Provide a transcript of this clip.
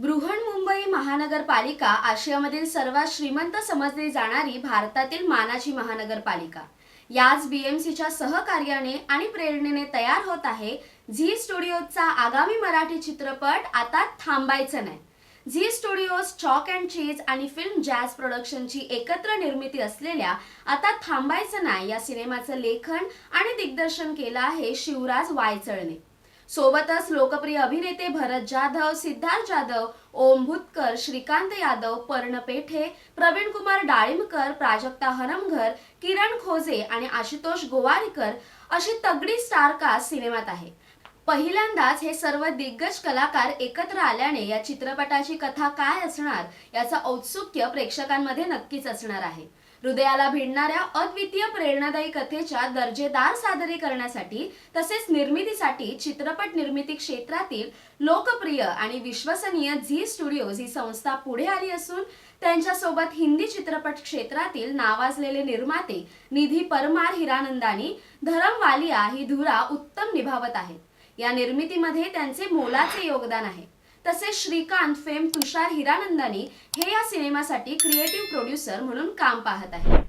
बृहन्मुंबई महानगरपालिका आशियामधील सर्वात श्रीमंत समजली जाणारी भारतातील मानाची महानगरपालिका. याच बीएमसीच्या सहकार्याने आणि प्रेरणेने तयार होत आहे झी स्टुडिओचा आगामी मराठी चित्रपट आता थांबायचं नाही. Zee studios chalk and cheese आणि फिल्म जॅज प्रोडक्शनची एकत्र निर्मिती असलेल्या आता थांबायचं नाही या सिनेमाचं लेखन आणि दिग्दर्शन केलं आहे शिवराज वायचळने. सोबतच लोकप्रिय अभिनेते भरत जाधव सिद्धार्थ जाधव ओम भुतकर श्रीकांत यादव पर्ण पेठे प्रवीण कुमार डाळिंबकर प्राजक्ता हरमघर किरण खोजे आणि आशुतोष गोवारीकर अशी तगडी स्टार कास्ट सिनेमात आहे. पहिल्यांदाच हे सर्व दिग्गज कलाकार एकत्र आल्याने या चित्रपटाची कथा काय असणार याचं औत्सुक्य प्रेक्षकांमध्ये नक्कीच असणार आहे. हृदयाला भिडणाऱ्या अद्वितीय प्रेरणादायी कथेच्या दर्जेदार सादरीकरणासाठी तसेच निर्मितीसाठी चित्रपट निर्मिती क्षेत्रातील लोकप्रिय आणि विश्वसनीय झी स्टुडिओज ही संस्था पुढे आली असून त्यांच्यासोबत हिंदी चित्रपट क्षेत्रातील नावाजलेले निर्माते निधी परमार हिरानंदानी धरम वालिया ही धुरा उत्तम निभावत आहेत. या निर्मितीमध्ये त्यांचे मोलाचे योगदान आहे. तसेच श्रीकांत फेम तुषार हिरानंदानी हे या सिनेमासाठी क्रिएटिव्ह प्रोड्युसर म्हणून काम पाहत आहे